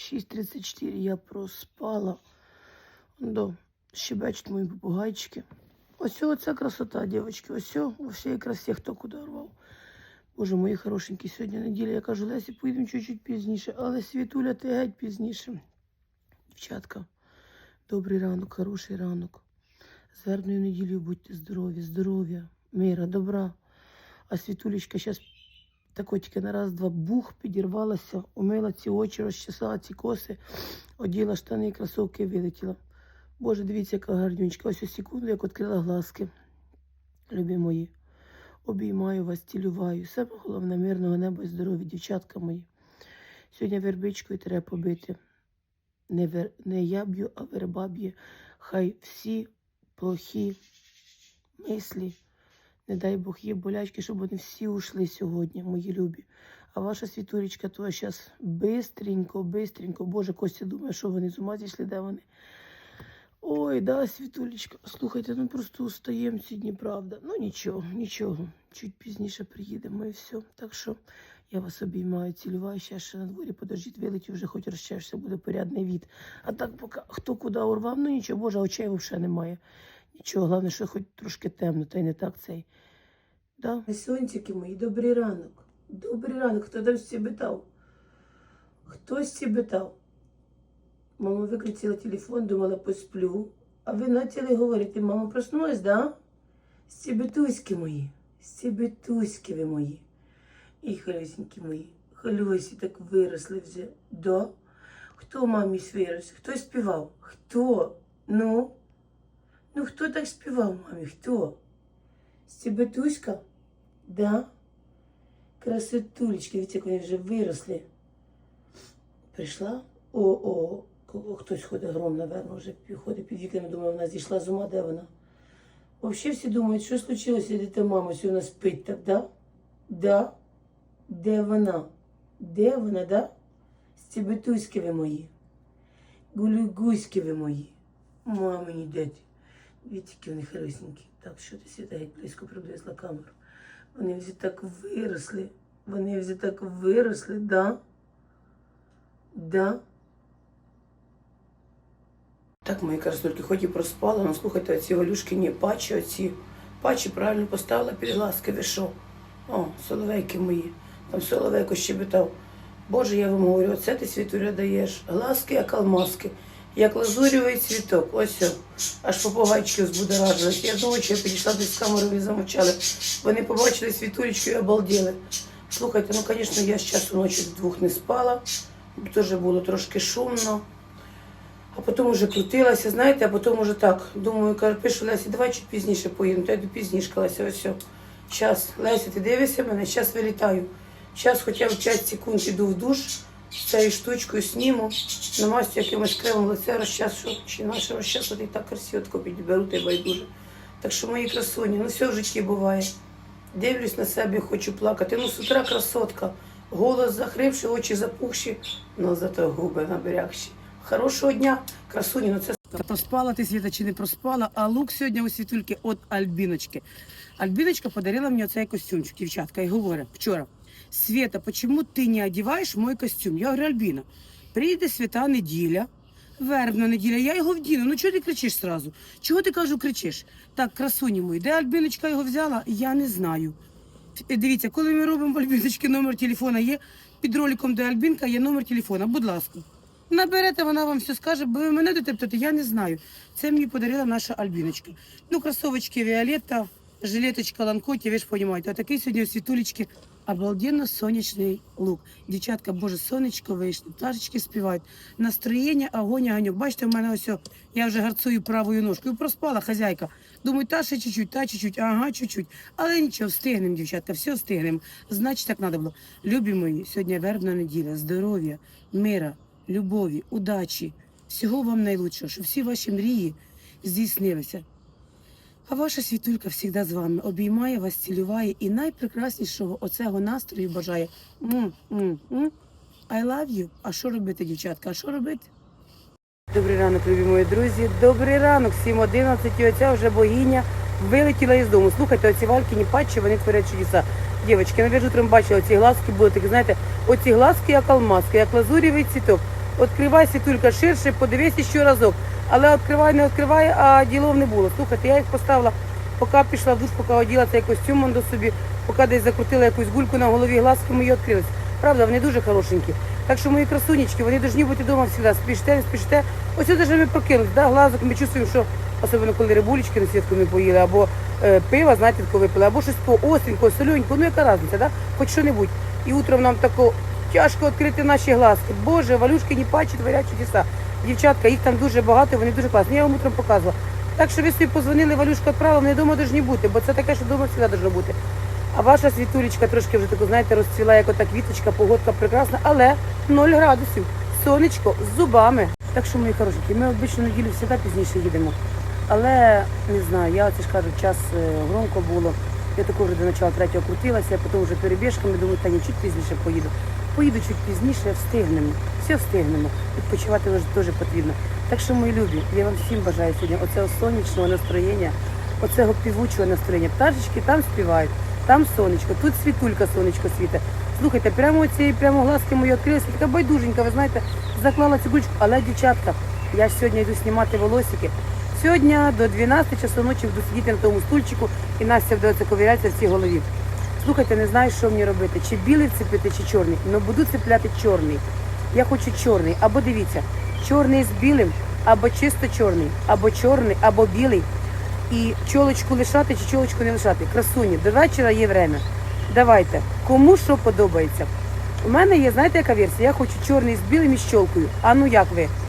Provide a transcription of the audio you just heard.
6.34 я проспала. До, щебечуть мої попугайчики. Ось оця красота, дівчатки. Ось у всій красі хто куди рвав. Боже, мої хорошенькі, сьогодні неділя. Я кажу, Лесі, поїдемо чуть-чуть пізніше, але світуля ти геть пізніше. Дівчатка, добрий ранок, хороший ранок. З вербною неділею будьте здорові, здоров'я, мира, добра. А світулечка зараз тако тільки на раз-два бух підірвалася, умила ці очі, розчесала ці коси, оділа штани і кросовки вилетіла. Боже, дивіться, яка гарнючка. Ось у секунду, як відкрила глазки. Любі мої, обіймаю вас, цілюваю. Саме головне, мирного неба і здоров'я, дівчатка мої. Сьогодні вербичкою треба побити. Не, вер... не я б'ю, а верба б'є. Хай всі плохі мислі, не дай Бог, є болячки, щоб вони всі ушли сьогодні, мої любі. А ваша світулечка, то зараз бистренько, бистренько. Боже, Костя думає, що вони з ума зійшли, де вони. Ой, да, світулечка. Слухайте, ну просто устаємо сьогодні, правда. Ну нічого, нічого. Чуть пізніше приїдемо і все. Так що я вас обіймаю, цілюваю, ще ще на дворі подождіть, вилетів, вже хоч розчешся, буде порядний від. А так поки хто куди урвав, ну нічого, боже, очей взагалі немає. Нічого, головне, що хоч трошки темно, та й не так цей. Да? Сонцики мої, добрий ранок. Добрий ранок, хто там стібетав? Хтось стібетав. Мама виключила телефон, думала, посплю. А ви почали говорити, мама проснулась, да? Стібетуськи мої, стібетуськи ви мої. І халюсенькі мої, халюсі так виросли вже. Да? Хто мамі вирос? Хто співав? Хто? Ну? Ну хто так співав, мамі? Хто? Стібетуська? Да? Красотулечки, як вони вже виросли. Прийшла? О, о, кого- хтось ходить гром, напевно, вже ходить під вікнами, думаю, вона зійшла з ума, де вона? Взагалі всі думають, що случилося, де та мама, що вона спить так, да? Да? Де вона? Де вона, да? Стібетуськи ви мої. Гулюгуськи ви мої. Мамині деті. Дивіться, вони хорошенькі. Так, що ти геть близько приблизила камеру. Вони вже так виросли. Вони вже так виросли, да? Да? Так, мої красотки, хоч і проспала, але слухайте, оці галюшки, ні, пачі оці. Пачі правильно поставила під ласки, ви що? О, соловейки мої. Там соловейко щебетав. Боже, я вам говорю, оце ти світуля даєш. Глазки, як алмазки, як лазурєвий цвіток. Ось. о. Аж попугайчики збудоражились. Я знову я підійшла десь з камерою і замовчали. Вони побачили світулечку і обалділи. Слухайте, ну, звісно, я з часу ночі до двох не спала. Теж було трошки шумно. А потім уже крутилася, знаєте, а потім уже так. Думаю, кажу, пишу Лесі, давай чуть пізніше поїдемо. Та йду пізніше, Леся, ось все. Час. Леся, ти дивишся мене, зараз вилітаю. Зараз хоча б 5 секунд іду в душ, цією штучкою сніму, намастю якимось кремом лице, розчашу, чи наше розчасувати і так красивотко підберу, та байдуже. Так що мої красуні, ну все в житті буває. Дивлюсь на себе, хочу плакати. Ну, з утра красотка. Голос захривши, очі запухші, но зато губи набрякші. Хорошого дня, красуні, ну це проспала ти світа чи не проспала, а лук сьогодні у світульки від Альбіночки. Альбіночка подарила мені цей костюмчик, дівчатка, і говорить вчора. Света, почему ти не одягаєш мой костюм? Я говорю, Альбіна, прийде свята неділя, вербна неділя, я його вдіну. Ну чого ти кричиш сразу? Чого ти кажу, кричиш? Так, красуні мої, де Альбіночка його взяла, я не знаю. Е, Дивіться, коли ми робимо в Альбіночки номер телефона є, під роликом де Альбінка є номер телефона, будь ласка. Наберете, вона вам все скаже, бо ви мене дотептите, я не знаю. Це мені подарила наша Альбіночка. Ну, кросовочки Віолетта, жилеточка Ланкоті, ви ж розумієте, а такий сьогодні світулечки обалденно сонячний лук. Дівчатка, боже, сонечко вийшло, пташечки співають. Настроєння, огонь, огоньок. Бачите, в мене ось, я вже гарцую правою ножкою. Проспала хазяйка. Думаю, та ще чуть-чуть, та чуть-чуть, ага, чуть-чуть. Але нічого, встигнемо, дівчатка, все встигнемо. Значить, так треба було. Любі мої, сьогодні вербна неділя, здоров'я, мира, любові, удачі. Всього вам найлучшого, щоб всі ваші мрії здійснилися. А ваша світулька завжди з вами обіймає вас, цілюває і найпрекраснішого оцього настрою бажає. М, м, м. I love you. А що робити, дівчатка? А що робити? Добрий ранок, любі мої друзі. Добрий ранок, 7.11. І оця вже богиня вилетіла із дому. Слухайте, оці валькіні патчі, вони творять чудеса. Дівчатки, навіть утром бачила, оці глазки були такі, знаєте, оці глазки, як алмазки, як лазурєвий цвіток. Відкривай світулька ширше, подивись ще разок. Але відкривай, не відкривай, а ділов не було. Слухайте, я їх поставила, поки пішла в душ, поки оділа цей костюм до собі, поки десь закрутила якусь гульку на голові, глазки мої відкрились. Правда, вони дуже хорошенькі. Так що мої красунечки, вони повинні бути вдома завжди. Спіште, спіште. Ось вже ми прокинулись, да? глазок ми чувствуємо, що особливо коли рибулечки на світку ми поїли, або е, пива, знаєте, випили, або щось по остренького, соленького, ну яка різниця, да? хоч що-небудь. І утром нам тако тяжко відкрити наші глазки. Боже, валюшки не пачі, творять чудеса. Дівчатка, їх там дуже багато, вони дуже класні. Я вам утром показувала. Так що ви собі позвонили, валюшка відправила, вони вдома повинні бути, бо це таке, що вдома завжди должно бути. А ваша світулечка трошки вже таку, знаєте, розцвіла, як ота квіточка, погодка прекрасна, але 0 градусів, сонечко з зубами. Так що, мої хорошенькі, ми обично неділю завжди пізніше їдемо. Але не знаю, я це ж кажу, час е, громко було. Я також вже до начала третього крутилася, потім вже перебіжками думаю, та ні, чуть пізніше поїду. Поїду чуть пізніше, встигнемо. Все встигнемо. Відпочивати вже теж потрібно. Так що, мої любі, я вам всім бажаю сьогодні оцього сонячного настроєння, оцього півучого настроєння. Пташечки там співають, там сонечко, тут світулька сонечко світе. Слухайте, прямо ці прямо глазки мої відкрилися, така байдуженька, ви знаєте, заклала цю гульчку. Але, дівчатка, я сьогодні йду знімати волосики. Сьогодні до 12 часу ночі буду сидіти на тому стульчику і Настя буде оце ковирятися в цій голові. Слухайте, не знаю, що мені робити, чи білий вцепити, чи чорний. Ну буду цепляти чорний. Я хочу чорний. Або дивіться, чорний з білим, або чисто чорний, або чорний, або білий. І чолочку лишати чи чолочку не лишати. Красуні, до вечора є время. Давайте, кому що подобається. У мене є, знаєте, яка версія? Я хочу чорний з білим і з чолкою. А ну як ви?